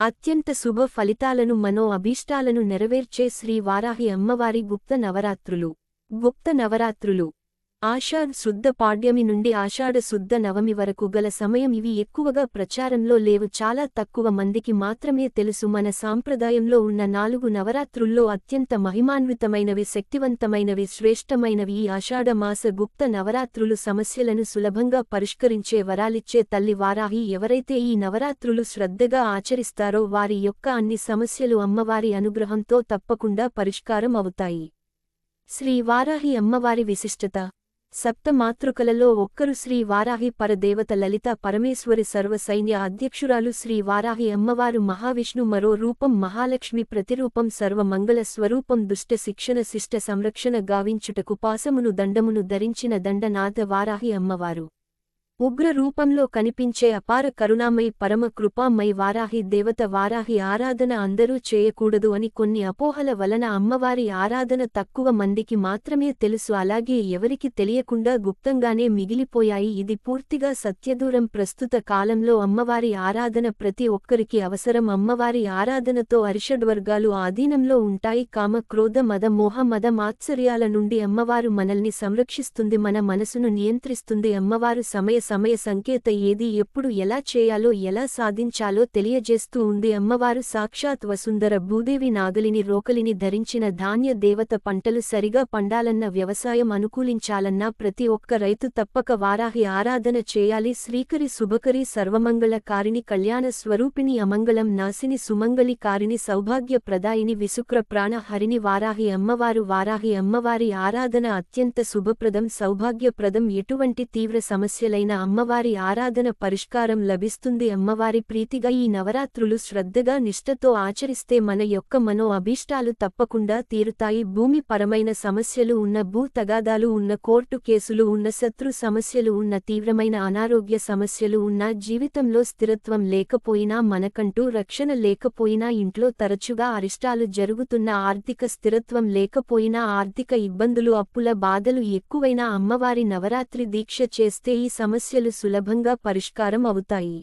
అత్యంత శుభ ఫలితాలను మనో అభీష్టాలను నెరవేర్చే శ్రీ వారాహి అమ్మవారి గుప్త నవరాత్రులు. గుప్త నవరాత్రులు. ఆషాఢ్ శుద్ధ పాడ్యమి నుండి ఆషాఢ శుద్ధ నవమి వరకు గల సమయం ఇవి ఎక్కువగా ప్రచారంలో లేవు. చాలా తక్కువ మందికి మాత్రమే తెలుసు మన సాంప్రదాయంలో ఉన్న నాలుగు నవరాత్రుల్లో అత్యంత మహిమాన్వితమైనవి శక్తివంతమైనవి శ్రేష్టమైనవి ఈ ఆషాఢ మాస గుప్త నవరాత్రులు సమస్యలను సులభంగా పరిష్కరించే వరాలిచ్చే తల్లి వారాహి ఎవరైతే ఈ నవరాత్రులు శ్రద్ధగా ఆచరిస్తారో వారి యొక్క అన్ని సమస్యలు అమ్మవారి అనుగ్రహంతో తప్పకుండా పరిష్కారం అవుతాయి. శ్రీ వారాహి అమ్మవారి విశిష్టత సప్త మాతృకలలో ఒక్కరు శ్రీ వారాహి పరదేవత లలిత పరమేశ్వరి సర్వ సైన్య అధ్యక్షురాలు శ్రీ వారాహి అమ్మవారు మహావిష్ణు మరో రూపం మహాలక్ష్మి ప్రతిరూపం సర్వమంగళ స్వరూపం దుష్ట శిక్షణ శిష్ట సంరక్షణ గావించుటకు పాసమును దండమును ధరించిన దండనాథ వారాహి అమ్మవారు. ఉగ్ర రూపంలో కనిపించే అపార కరుణామై పరమ కృపామై వారాహి దేవత వారాహి ఆరాధన అందరూ చేయకూడదు అని కొన్ని అపోహల వలన అమ్మవారి ఆరాధన తక్కువ మందికి మాత్రమే తెలుసు. అలాగే ఎవరికి తెలియకుండా గుప్తంగానే మిగిలిపోయాయి. ఇది పూర్తిగా సత్యదూరం. ప్రస్తుత కాలంలో అమ్మవారి ఆరాధన ప్రతి ఒక్కరికి అవసరం. అమ్మవారి ఆరాధనతో అరిషడ్వర్గాలు ఆధీనంలో ఉంటాయి. కామ క్రోధ మద మోహ మద మాత్సర్యాల నుండి అమ్మవారు మనల్ని సంరక్షిస్తుంది. మన మనసును నియంత్రిస్తుంది. అమ్మవారు సమయ సమయ సంకేత ఏది ఎప్పుడు ఎలా చేయాలో ఎలా సాధించాలో తెలియజేస్తూ ఉంది. అమ్మవారు సాక్షాత్ వసుందర భూదేవి నాగలిని రోకలిని ధరించిన ధాన్య దేవత పంటలు సరిగా పండాలన్న వ్యవసాయం అనుకూలించాలన్నా ప్రతి ఒక్క రైతు తప్పక వారాహి ఆరాధన చేయాలి. శ్రీకరి శుభకరి సర్వమంగళ కారిణి కళ్యాణ స్వరూపిణి అమంగళం నాసిని సుమంగళి కారిణి సౌభాగ్య ప్రదాయిని విసుక్ర ప్రాణ హరిని వారాహి అమ్మవారు వారాహి అమ్మవారి ఆరాధన అత్యంత శుభప్రదం. సౌభాగ్యప్రదం ఎటువంటి తీవ్ర సమస్యలైన అమ్మవారి ఆరాధన పరిష్కారం లభిస్తుంది. అమ్మవారి ప్రీతిగా ఈ నవరాత్రులు శ్రద్ధగా నిష్ఠతో ఆచరిస్తే మన యొక్క మనో అభీష్టాలు తప్పకుండా తీరుతాయి. భూమి పరమైన సమస్యలు ఉన్న భూ తగాదాలు ఉన్న కోర్టు కేసులు ఉన్న శత్రు సమస్యలు ఉన్న తీవ్రమైన అనారోగ్య సమస్యలు ఉన్న జీవితంలో స్థిరత్వం లేకపోయినా మనకంటూ రక్షణ లేకపోయినా ఇంట్లో తరచుగా అరిష్టాలు జరుగుతున్న ఆర్థిక స్థిరత్వం లేకపోయినా ఆర్థిక ఇబ్బందులు అప్పుల బాధలు ఎక్కువైనా అమ్మవారి నవరాత్రి దీక్ష చేస్తే ఈ సమస్య సమస్యలు సులభంగా పరిష్కారం అవుతాయి